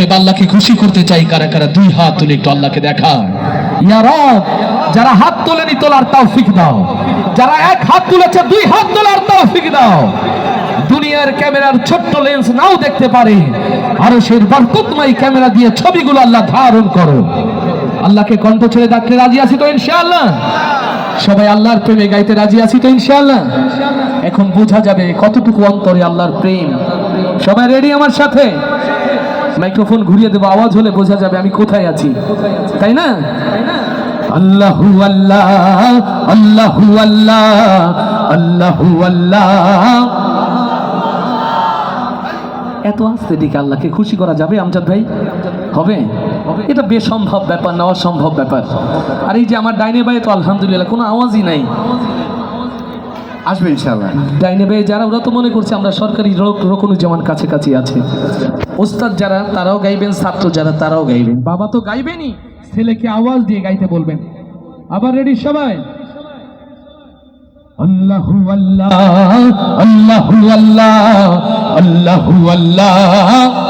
অতএব আল্লাহকে খুশি করতে চাই, কারা কারা দুই হাত তুলে একটু আল্লাহকে দেখা ইয়া রব, যারা হাত তোলেনি তোলার তৌফিক দাও। যারা এক হাত তুলেছে, দুই হাত তোলার তৌফিক দাও। দুনিয়ার ক্যামেরার ছোট্ট লেন্স নাও দেখতে পারে। আরও সেই বরকতময় ক্যামেরা দিয়ে ছবিগুলো আল্লাহ ধারণ করো। আল্লাহকে কণ্ঠ ছেড়ে ডাকতে রাজি আছি তো ইনশাআল্লাহ? সবাই আল্লাহর প্রেমে গাইতে রাজি আছি তো ইনশাআল্লাহ? এখন বোঝা যাবে কতটুকু অন্তরে আল্লাহর প্রেম। সবাই রেডি আমার সাথে? মাইক্রোফোন ঘুরিয়ে দেবো, আওয়াজ হলে বোঝা যাবে আমি কোথায় আছি। তাই না? আল্লাহু আল্লাহ আল্লাহু আল্লাহ আল্লাহু আল্লাহ। এত আস্তে দিকে আল্লাহকে খুশি করা যাবে, আমজাদ ভাই? হবে? এটা বেসম্ভব ব্যাপার না, অসম্ভব ব্যাপার। আর এই যে আমার ডাইনে বাইরে তো আলহামদুলিল্লাহ, কোনো আওয়াজই নাই। আসবে ইনশাআল্লাহ। ডাইনে ভাই যারা, ওরা তো মনে করছে আমরা সরকারি রকনুজ্জামান কাছে কাছে আছে। ওস্তাদ যারা, তারাও গাইবেন, ছাত্র যারা, তারাও গাইবেন। বাবা তো গাইবেনই, ছেলেকে আওয়াজ দিয়ে গাইতে বলবেন। আবার রেডি সবাই? আল্লাহু আল্লাহ আল্লাহু আল্লাহ আল্লাহু আল্লাহ।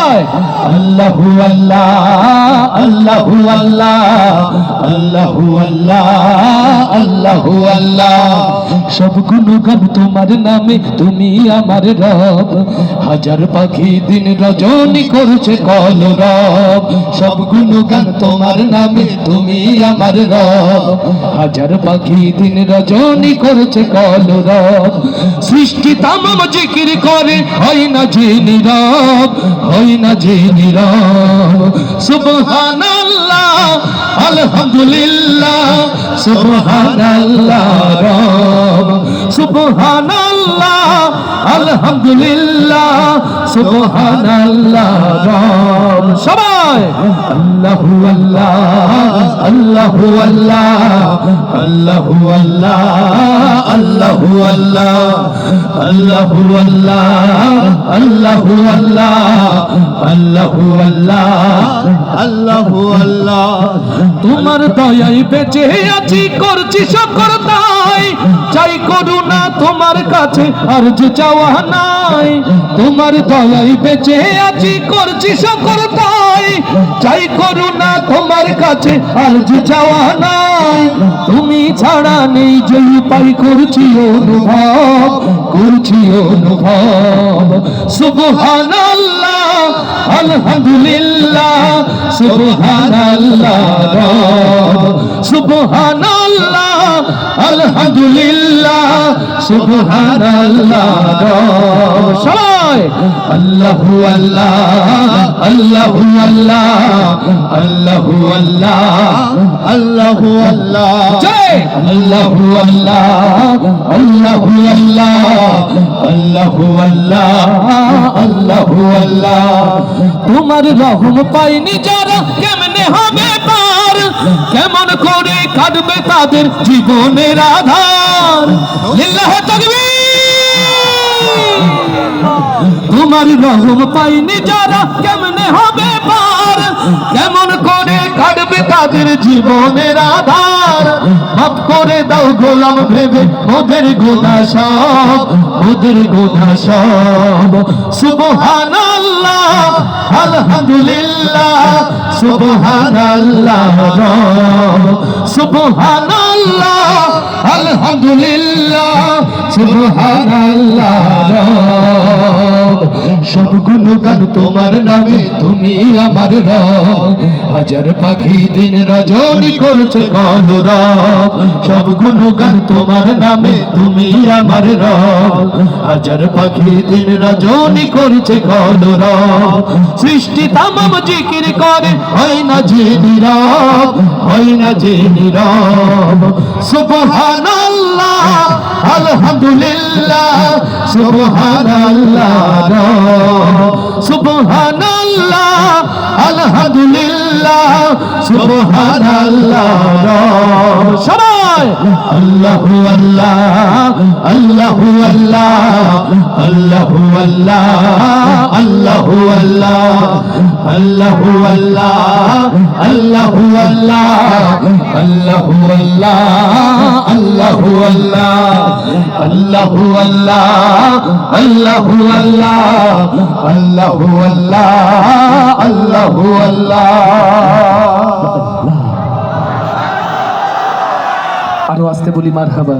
আল্লাহু আল্লাহ আল্লাহু আল্লাহ আল্লাহু আল্লাহ আল্লাহু আল্লাহ। সব গুণগান তোমার নামে, তুমি আমার রব। হাজার পাখি দিন রজনী করছে কল রব। সব গুণগান তোমার নামে, তুমি আমার রব। হাজার পাখি দিন রজনী করছে কল রব। সৃষ্টি তামাম জিকির করে, হয় না যে নীরব হয় না যে নীরব। সুবহানাল্লাহ আলহামদুলিল্লাহ সুবহানাল্লাহ রব। সুবহানাল্লাহ। আলহামদুলিল্লাহ, সুবহানাল্লাহ সবাই! আল্লাহু আল্লাহ আল্লাহু আল্লাহ আল্লাহু আল্লাহ আল্লাহু আল্লাহ আল্লাহু আল্লাহ আল্লাহু আল্লাহ আল্লাহু আল্লাহ আল্লাহু আল্লাহ। তোমার দয়ায় বেঁচে আছি, করছি সকর চাই করুণা তোমার কাছে, আর যে চাওয়া নাই, তোমার দয়ায় বেঁচে আছি, করছি সকর তাই চাই করুণা তোমার কাছে, আর যে চাওয়া নাই, তুমি ছাড়া নেই যে উপায়, করছি অনুভব করছি অনুভব। সুবহানাল্লাহ, আলহামদুলিল্লাহ, সুবহানাল্লাহ সুবহানাল্লাহ আলহামদুলিল্লাহ, সুবহানাল্লাহ সবাই, আল্লাহু আল্লাহ আল্লাহু আল্লাহ আল্লাহু আল্লাহ আল্লাহু আল্লাহ। আল্লাহু আল্লাহ আল্লাহু আল্লাহ আল্লাহু আল্লাহ আল্লাহু আল্লাহ। তোমার রহম পাইনি যারা, কেমনে হবে পার কেমন করে কাটবে তাদের জীবনের আধার? লিল্লাহ তাকবীর। তোমার রহম পাইনি যারা, কেমনে হবে পার? কেমন করে কাটবে তাদের জীবনের আধার, মাফ করে দাও গোলাম ভেবে ওদের গোনা সব ওদের গোনা সব। সুবহানাল্লাহ, আলহামদুলিল্লাহ, সুবহানাল্লাহ সুবহানাল্লাহ, আলহামদুলিল্লাহ, সুবহানাল্লাহ সব গুণগান তোমার নামে, তুমি আমার হাজার পাখি দিন রজনী করছে কলরব। সব তোমার নামে, তুমি আমার হাজার পাখি দিন রজনী করছে কলরব। সৃষ্টি তামাম জিকির করে, হয় না যে নীরব, হয় না যে নীরব। সুবহানাল্লাহ। আলহামদুলিল্লাহ সুবহানাল্লাহ সুবহানাল্লাহ আলহামদুলিল্লাহ সুবহানাল্লাহ সবাই। আল্লাহু আল্লাহ। আল্লাহু আল্লাহ আল্লাহু আল্লাহ আল্লাহু আল্লাহ আল্লাহু আল্লাহ আল্লাহু আল্লাহ আল্লাহু আল্লাহ আল্লাহু আল্লাহ। আল্লাহু আল্লাহ আল্লাহু আল্লাহ আল্লাহু আল্লাহ আল্লাহু আল্লাহ আরও আসতে বলি, মারহাবা।